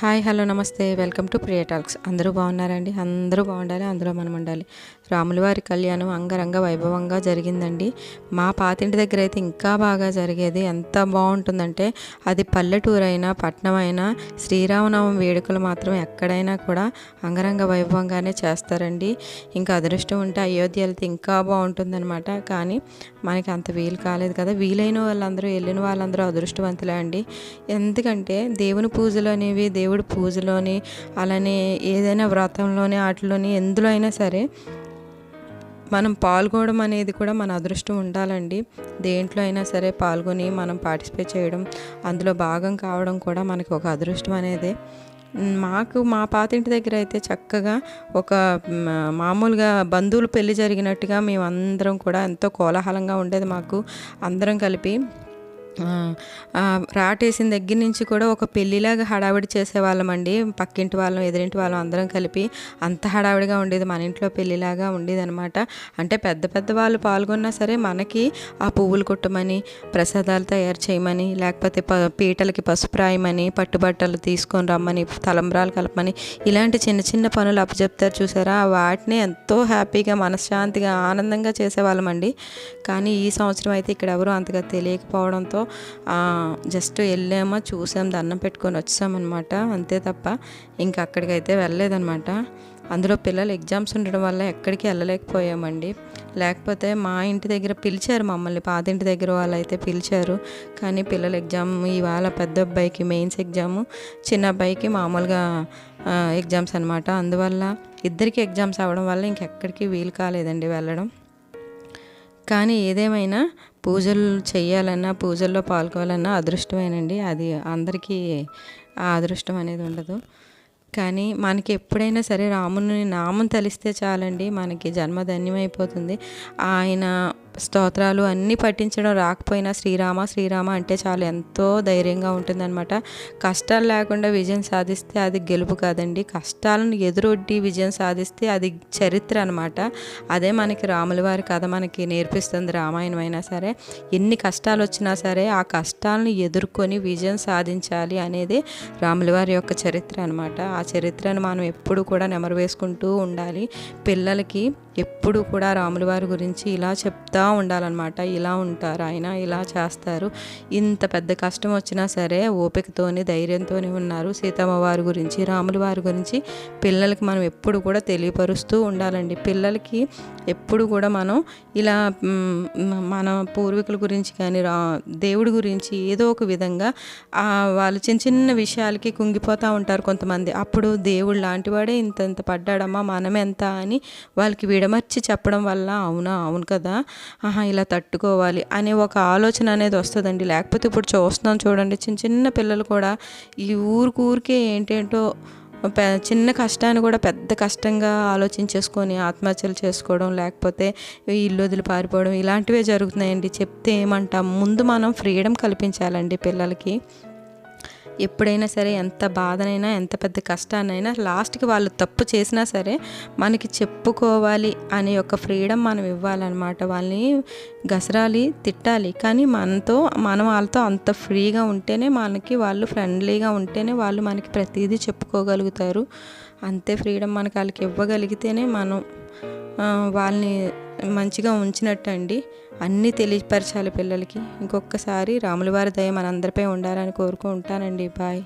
Hi hello నమస్తే. Welcome to Priya talks. అందరూ బాగున్నారండి? అందరూ బాగుండాలి అందులో మనం ఉండాలి. రాముల వారి కళ్యాణం అంగరంగ వైభవంగా జరిగిందండి. మా పాతింటి దగ్గర అయితే ఇంకా బాగా జరిగేది. ఎంత బాగుంటుందంటే అది పల్లెటూరు అయినా పట్నం అయినా శ్రీరామనవమి వేడుకలు మాత్రం ఎక్కడైనా కూడా అంగరంగ వైభవంగానే చేస్తారండి. ఇంకా అదృష్టం ఉంటే అయోధ్య వెళ్తే ఇంకా బాగుంటుందన్నమాట. కానీ మనకి అంత వీలు కాలేదు కదా. వీలైన వాళ్ళందరూ వెళ్ళిన వాళ్ళందరూ అదృష్టవంతులే అండి. ఎందుకంటే దేవుని పూజలు అనేవి దేవుడి పూజలోని అలానే ఏదైనా వ్రతంలోని వాటిలోని ఎందులో అయినా సరే మనం పాల్గొనడం అనేది కూడా మన అదృష్టం ఉండాలండి. దేంట్లో అయినా సరే పాల్గొని మనం పార్టిసిపేట్ చేయడం అందులో భాగం కావడం కూడా మనకి ఒక అదృష్టం అనేది. మాకు మా పాతింటి దగ్గర అయితే చక్కగా ఒక మామూలుగా బంధువులు పెళ్ళి జరిగినట్టుగా మేము అందరం కూడా ఎంతో కోలాహలంగా ఉండేది మాకు. అందరం కలిపి రాటేసిన దగ్గర నుంచి కూడా ఒక పెళ్ళిలాగా హడావిడి చేసేవాళ్ళమండి. పక్కింటి వాళ్ళం ఎదురింటి వాళ్ళం అందరం కలిపి అంత హడావిడిగా ఉండేది. మన ఇంట్లో పెళ్ళిలాగా ఉండేది అనమాట అంటే పెద్ద పెద్ద వాళ్ళు పాల్గొన్నా సరే మనకి ఆ పువ్వులు కుట్టమని ప్రసాదాలు తయారు చేయమని లేకపోతే ప పీటలకి పసుపు రాయమని పట్టుబట్టలు తీసుకొని రమ్మని తలంబ్రాలు కలపమని ఇలాంటి చిన్న చిన్న పనులు అప్పచెప్తారు చూసారా? వాటిని ఎంతో హ్యాపీగా మనశ్శాంతిగా ఆనందంగా చేసేవాళ్ళమండి. కానీ ఈ సంవత్సరం అయితే ఇక్కడ ఎవరు అంతగా తెలియకపోవడంతో జస్ట్ వెళ్ళామో చూసాం దండం పెట్టుకొని వచ్చామన్నమాట. అంతే తప్ప ఇంకా అక్కడికైతే వెళ్ళలేదన్నమాట. అందులో పిల్లలు ఎగ్జామ్స్ ఉండడం వల్ల ఎక్కడికి వెళ్ళలేకపోయామండి. లేకపోతే మా ఇంటి దగ్గర పిలిచారు మమ్మల్ని పాతింటి దగ్గర వాళ్ళు అయితే పిలిచారు. కానీ పిల్లల ఎగ్జామ్ ఇవాళ పెద్ద అబ్బాయికి మెయిన్స్ ఎగ్జాము చిన్న అబ్బాయికి మామూలుగా ఎగ్జామ్స్ అనమాట అందువల్ల ఇద్దరికి ఎగ్జామ్స్ అవ్వడం వల్ల ఇంకెక్కడికి వీలు కాలేదండి వెళ్ళడం. కానీ ఏదేమైనా పూజలు చేయాలన్నా పూజల్లో పాల్గొవాలన్నా అదృష్టమేనండి. అది అందరికీ ఆ అదృష్టం అనేది ఉండదు. కానీ మనకి ఎప్పుడైనా సరే రాముని నామం తలిస్తే చాలండి. మనకి జన్మధన్యం అయిపోతుంది ఆయన స్తోత్రాలు అన్నీ పట్టించడం రాకపోయినా శ్రీరామ శ్రీరామ అంటే చాలా ఎంతో ధైర్యంగా ఉంటుందన్నమాట. కష్టాలు లేకుండా విజయం సాధిస్తే అది గెలుపు కాదండి. కష్టాలను ఎదురొడ్డి విజయం సాధిస్తే అది చరిత్ర అనమాట అదే మనకి రాముల వారి కథ మనకి నేర్పిస్తుంది రామాయణం అయినా సరే. ఎన్ని కష్టాలు వచ్చినా సరే ఆ కష్టాలను ఎదుర్కొని విజయం సాధించాలి అనేది రాముల వారి యొక్క చరిత్ర అనమాట ఆ చరిత్రను మనం ఎప్పుడు కూడా నెమరు వేసుకుంటూ ఉండాలి. పిల్లలకి ఎప్పుడు కూడా రాముల వారి గురించి ఇలా చెప్తా ఉండాలన్నమాట ఇలా ఉంటారు ఆయన ఇలా చేస్తారు. ఇంత పెద్ద కష్టం వచ్చినా సరే ఓపికతోని ధైర్యంతోనే ఉన్నారు. సీతమ్మ వారి గురించి రాముల వారి గురించి పిల్లలకి మనం ఎప్పుడు కూడా తెలియపరుస్తూ ఉండాలండి. పిల్లలకి ఎప్పుడు కూడా మనం ఇలా మన పూర్వీకుల గురించి కానీ రా దేవుడి గురించి ఏదో ఒక విధంగా వాళ్ళు చిన్న చిన్న విషయాలకి కుంగిపోతూ ఉంటారు కొంతమంది. అప్పుడు దేవుడు లాంటివాడే ఇంత ఇంత పడ్డాడమ్మా మనం ఎంత అని వాళ్ళకి విడమర్చి చెప్పడం వల్ల అవునా? అవును కదా. ఆహా ఇలా తట్టుకోవాలి అనే ఒక ఆలోచన అనేది వస్తుందండి. లేకపోతే ఇప్పుడు చూస్తున్నాం చూడండి చిన్న చిన్న పిల్లలు కూడా ఈ ఊరికి ఊరికే ఏంటేంటో పె చిన్న కష్టాన్ని కూడా పెద్ద కష్టంగా ఆలోచించేసుకొని ఆత్మహత్యలు చేసుకోవడం లేకపోతే ఇల్లు వదిలి పారిపోవడం ఇలాంటివే జరుగుతున్నాయండి. చెప్తే ఏమంటాం? ముందు మనం ఫ్రీడమ్ కల్పించాలండి పిల్లలకి. ఎప్పుడైనా సరే ఎంత బాధనైనా ఎంత పెద్ద కష్టాన్నైనా లాస్ట్కి వాళ్ళు తప్పు చేసినా సరే మనకి చెప్పుకోవాలి అనే ఒక ఫ్రీడమ్ మనం ఇవ్వాలన్నమాట. వాళ్ళని గసరాలి తిట్టాలి. కానీ మనతో మనం వాళ్ళతో అంత ఫ్రీగా ఉంటేనే మనకి వాళ్ళు ఫ్రెండ్లీగా ఉంటేనే వాళ్ళు మనకి ప్రతిదీ చెప్పుకోగలుగుతారు. అంతే ఫ్రీడమ్ మనకి వాళ్ళకి ఇవ్వగలిగితేనే మనం వాళ్ళని మంచిగా ఉంచినట్టు అండి అన్నీ తెలియపరచాలి పిల్లలకి. ఇంకొకసారి రాములవారి దయ మనందరిపై ఉండాలని కోరుకుంటానండి. బాయ్.